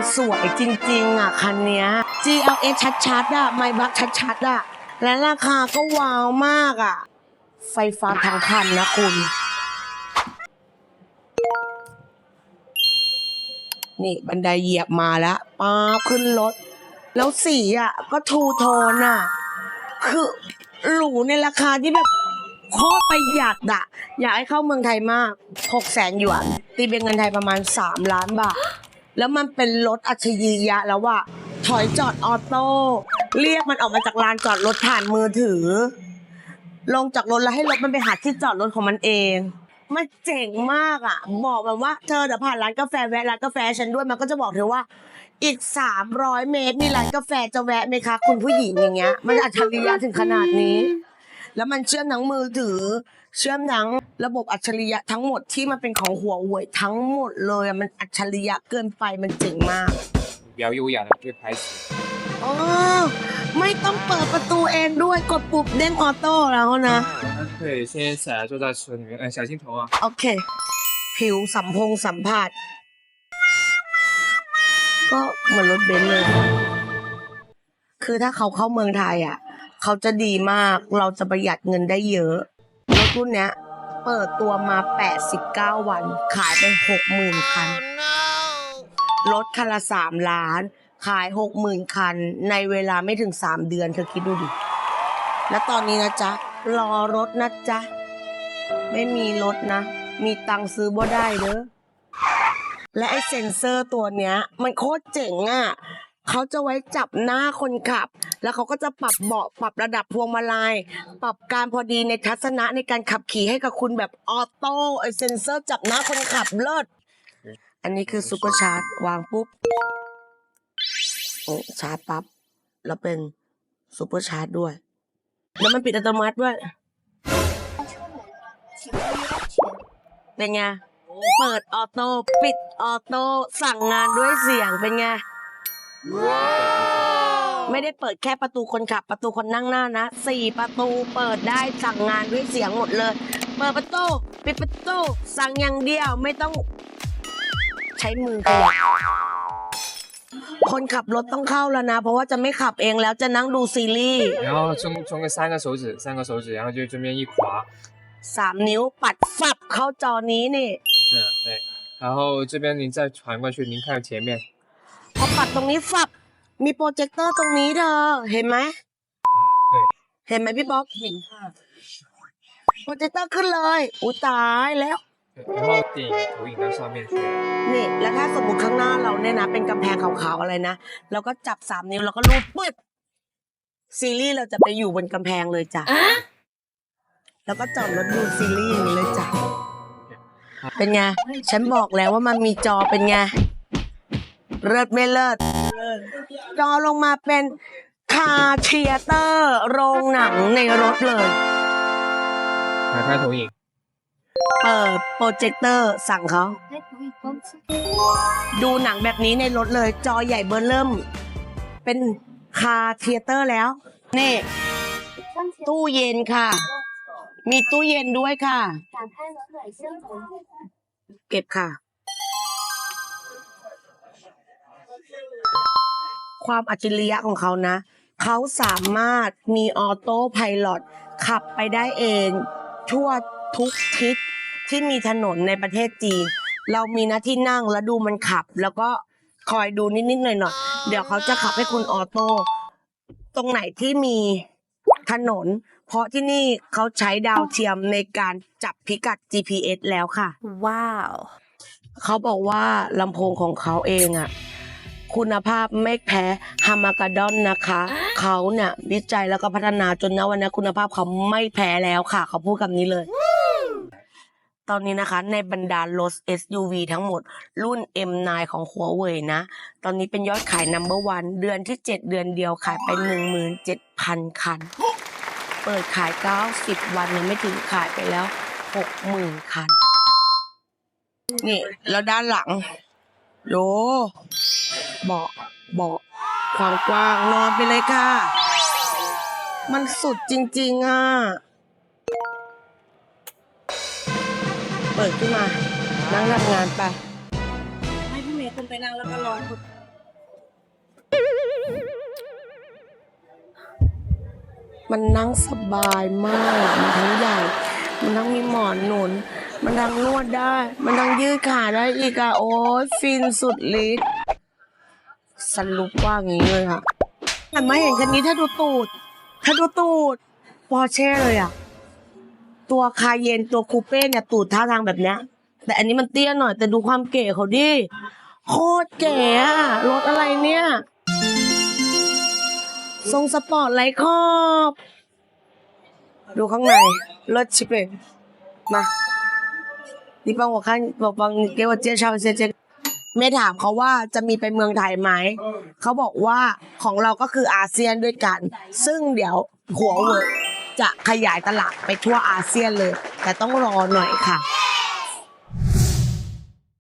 มันสวยจริงๆอะคันเนี้ย GLS ชัดๆอะไมบักชัดๆอะและราคาก็ว้าวมากอะ ไฟฟ้าทั้งคันนะคุณ นี่บันไดเหยียบมาแล้วป๊าบขึ้นรถ แล้วสีอะ ก็ทูโทนอะ คือหรูในราคาที่แบบโคตรประหยัดอะอยากให้เข้าเมืองไทยมากหกแสนหยวน ตีเป็นเงินไทยประมาณสามล้านบาท แล้วมันเป็นรถอัจฉริยะแล้วว่าถอยจอดออโต้เรียกมันออกมาจากลานจอดรถผ่านมือถือ ลงจากรถแล้วให้รถมันไปหาที่จอดรถของมันเองมันเจ๋งมากอะ บอกแบบว่าเธอเดี๋ยวผ่านร้านกาแฟแวะร้านกาแฟฉันด้วยมันก็จะบอกเธอว่า อีกสามร้อยเมตรมีร้านกาแฟจะแวะไหมคะ คุณผู้หญิงอย่างเงี้ย มันอัจฉริยะถึงขนาดนี้ แล้วมันเชื่อมทั้งมือถือ เชื่อมทั้งระบบอัจฉริยะทั้งหมดที่มันเป็นของหัวหวยทั้งหมดเลยอะมันอัจฉริยะเกินไปมันเจ๋งมาก 比较优雅的这个牌子。 อ๋อไม่ต้องเปิดประตูเองด้วยกดปุ่มเด้งออโต้แล้วนะ 那可以先下来坐在车里面，哎，小心头啊！ โอเค ผิวสัมพงสัมผัส ก็เหมือนรถเบนซ์เลย คือถ้าเขาเข้าเมืองไทยอ่ะ เขาจะดีมาก เราจะประหยัดเงินได้เยอะรถรุ่นเนี้ยเปิดตัวมา 89 วัน ขายไป 60,000 คัน รถคันละ 3 ล้าน ขาย 60,000 คัน ในเวลาไม่ถึง 3 เดือน เธอคิดดูดิ แล้วตอนนี้นะจ๊ะ รอรถนะจ๊ะ ไม่มีรถนะ มีตังค์ซื้อบ่ได้เด้อ และไอเซ็นเซอร์ตัวเนี้ย มันโคตรเจ๋งอะ เขาจะไว้จับหน้าคนขับ แล้วเขาก็จะปรับเบาะปรับระดับพวงมาลัย ปรับการพอดีในทัศนะในการขับขี่ให้กับคุณแบบออโต้ไอเซนเซอร์จับหน้าคนขับเลิศอันนี้คือซูเปอร์ชาร์จวางปุ๊บโอ้ชาร์จปั๊บแล้วเป็นซูเปอร์ชาร์จด้วย แล้วมันปิดอัตโนมัติด้วย เป็นไง เปิดออโต้ปิดออโต้สั่งงานด้วยเสียงเป็นไง ไม่ได้เปิดแค่ประตูคนขับ ประตูคนนั่งหน้านะ สี่ประตูเปิดได้สั่งงานด้วยเสียงหมดเลย เปิดประตู ปิดประตู สั่งอย่างเดียว ไม่ต้อง ใช้มือขยับคนขับรถต้องเข้าแล้วนะ เพราะว่าจะไม่ขับเองแล้วจะนั่งดูซีรีส์ 然后中中个三个手指，三个手指，然后就这边一滑， สามนิ้วปัดฝับเข้าจอนี้นี่ 嗯对，然后这边您再传过去，您看前面， พอปัดตรงนี้ฝับ มีโปรเจคเตอร์ตรงนี้เธอ เห็นไหม 对， เห็นไหมพี่ป๊อกเห็นค่ะโปรเจคเตอร์ขึ้นเลย อุ้ยตายแล้ว 对然后点投影到上面去， นี่ แล้วถ้าสมมติข้างหน้าเราเนี่ยนะ เป็นกำแพงขาวๆอะไรนะ เราก็จับสามนิ้วแล้วก็ลูบปึ๊บซีรีส์เราจะไปอยู่บนกำแพงเลยจ้ะ แล้วก็จอดรถดูซีรีส์อย่างนี้เลยจ้ะ เป็นไง ฉันบอกแล้วว่ามันมีจอเป็นไง เลิศไม่เลิศจอลงมาเป็นคาเทเตอร์โรงหนังในรถเลยมาถ้าถูกอีก เปิดโปรเจคเตอร์สั่งเขา ดูหนังแบบนี้ในรถเลย จอใหญ่เบอร์เริ่ม เป็นคาเทเตอร์แล้ว นี่ ตู้เย็นค่ะ มีตู้เย็นด้วยค่ะ เก็บค่ะ ความอัจฉริยะของเขานะ เขาสามารถมีออโต้ไพลอตขับไปได้เองทั่วทุกทิศที่มีถนนในประเทศจีน เรามีหน้าที่นั่งแล้วดูมันขับ แล้วก็คอยดูนิดๆหน่อยๆเดี๋ยวเขาจะขับให้คุณออโต้ตรงไหนที่มีถนน เพราะที่นี่เขาใช้ดาวเทียมในการจับพิกัด GPS แล้วค่ะ Wow. เขาบอกว่าลำโพงของเขาเองอะ คุณภาพไม่แพ้ฮามากาดอนนะคะเขาเนี่ยวิจัยแล้วก็พัฒนาจนนะวันนี้คุณภาพเขาไม่แพ้แล้วค่ะ เขาพูดคำนี้เลย ตอนนี้นะคะ ในบรรดารถ SUV ทั้งหมด รุ่น M9 ของหัวเว่ยนะ ตอนนี้เป็นยอดขาย number one เดือนที่ 7 เดือนเดียวขายไป 17,000 คัน เปิดขาย 90 วันยังไม่ถึงขายไปแล้ว 60,000 คัน นี่ แล้วด้านหลัง โยเบาะเบาะความกว้างนอนไปเลยค่ะ มันสุดจริง ๆ อะ เปิดขึ้นมา นั่งทำงานไป ให้พี่เมย์คุณไปนั่งแล้วก็รอคุณมันนั่งสบายมากอะมันทั้งใหญ่ มันทั้งมีหมอนหนุน มันทั้งนวดได้ มันทั้งยืดขาได้อีกอะโอ้ยฟินสุดฤทธิ์สรุปว่างี้เลยอะแต่ไม่เห็นคันนี้ถ้าดูตูด ถ้าดูตูดปอร์เช่เลยอะตัวคาเยนตัวคูเป้เนี่ยตูดท่าทางแบบเนี้ย แต่อันนี้มันเตี้ยหน่อย แต่ดูความเก๋เขาดิ โคตรเก๋อะรถอะไรเนี่ย ทรงสปอร์ตไร้ขอบ ดูข้างในรถชิปเองมา นี่ปังหัวข้าบอกปังเกว่าเจชาวเจ๊เจไม่ถามเขาว่าจะมีไปเมืองไทยไหม เขาบอกว่าของเราก็คืออาเซียนด้วยกัน ซึ่งเดี๋ยวหัวเวิร์จะขยายตลาดไปทั่วอาเซียนเลย แต่ต้องรอหน่อยค่ะ